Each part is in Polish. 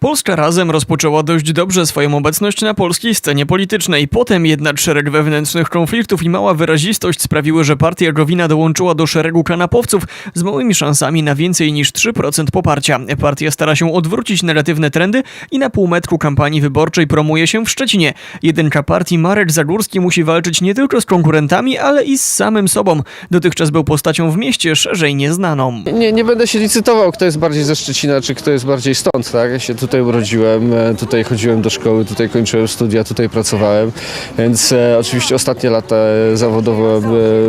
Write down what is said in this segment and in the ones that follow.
Polska Razem rozpoczęła dość dobrze swoją obecność na polskiej scenie politycznej. Potem jednak szereg wewnętrznych konfliktów i mała wyrazistość sprawiły, że partia Gowina dołączyła do szeregu kanapowców z małymi szansami na więcej niż 3% poparcia. Partia stara się odwrócić negatywne trendy i na półmetku kampanii wyborczej promuje się w Szczecinie. Jedynka partii Marek Zagórski musi walczyć nie tylko z konkurentami, ale i z samym sobą. Dotychczas był postacią w mieście szerzej nieznaną. Nie, nie będę się licytował, kto jest bardziej ze Szczecina, czy kto jest bardziej stąd, tak? Ja się tutaj urodziłem, e, tutaj chodziłem do szkoły, tutaj kończyłem studia, tutaj pracowałem, więc e, oczywiście ostatnie lata e, zawodowo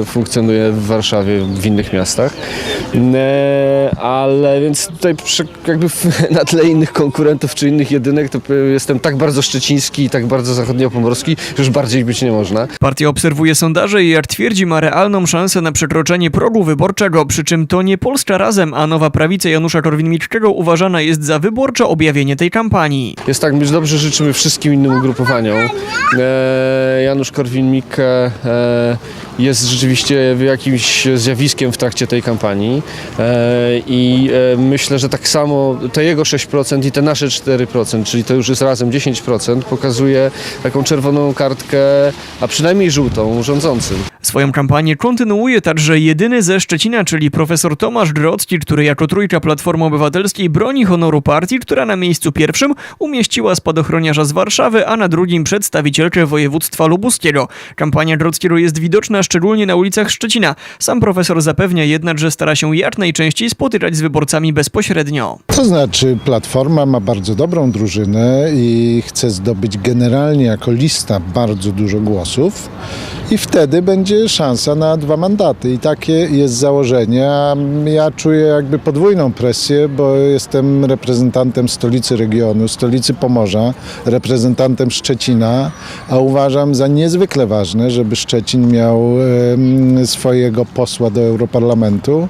funkcjonuję w Warszawie, w innych miastach, ale więc tutaj jakby na tle innych konkurentów czy innych jedynek to e, jestem tak bardzo szczeciński i tak bardzo zachodniopomorski, że już bardziej być nie można. Partia obserwuje sondaże i jak twierdzi ma realną szansę na przekroczenie progu wyborczego, przy czym to nie Polska Razem, a nowa prawica Janusza Korwin-Mikkego uważana jest za wyborcze objawienie tej kampanii. Jest tak, my dobrze życzymy wszystkim innym ugrupowaniom. E, Janusz Korwin-Mikke e, jest rzeczywiście jakimś zjawiskiem w trakcie tej kampanii e, i e, myślę, że tak samo te jego 6% i te nasze 4%, czyli to już jest razem 10%, pokazuje taką czerwoną kartkę, a przynajmniej żółtą rządzącym. Swoją kampanię kontynuuje także jedyny ze Szczecina, czyli profesor Tomasz Grodzki, który jako trójka Platformy Obywatelskiej broni honoru partii, która na miejscu pierwszym umieściła spadochroniarza z Warszawy, a na drugim przedstawicielkę województwa lubuskiego. Kampania Grodzkiego jest widoczna szczególnie na ulicach Szczecina. Sam profesor zapewnia jednak, że stara się jak najczęściej spotykać z wyborcami bezpośrednio. To znaczy, Platforma ma bardzo dobrą drużynę i chce zdobyć generalnie jako lista bardzo dużo głosów i wtedy będzie szansa na dwa mandaty. I takie jest założenie. Ja czuję jakby podwójną presję, bo jestem reprezentantem stolicy regionu, stolicy Pomorza, reprezentantem Szczecina, a uważam za niezwykle ważne, żeby Szczecin miał swojego posła do Europarlamentu.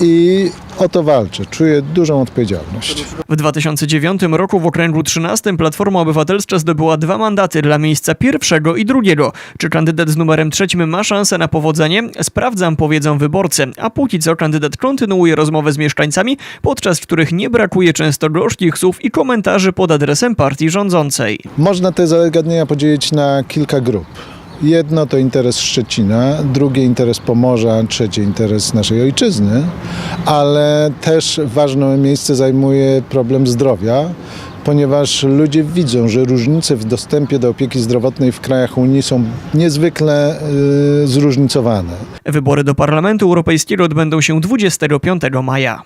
I o to walczę. Czuję dużą odpowiedzialność. W 2009 roku w okręgu 13 Platforma Obywatelska zdobyła dwa mandaty dla miejsca pierwszego i drugiego. Czy kandydat z numerem trzecim ma szansę na powodzenie? Sprawdzam, powiedzą wyborcy. A póki co kandydat kontynuuje rozmowę z mieszkańcami, podczas których nie brakuje często gorzkich słów i komentarzy pod adresem partii rządzącej. Można te zagadnienia podzielić na kilka grup. Jedno to interes Szczecina, drugie interes Pomorza, trzecie interes naszej ojczyzny, ale też ważne miejsce zajmuje problem zdrowia, ponieważ ludzie widzą, że różnice w dostępie do opieki zdrowotnej w krajach Unii są niezwykle y, zróżnicowane. Wybory do Parlamentu Europejskiego odbędą się 25 maja.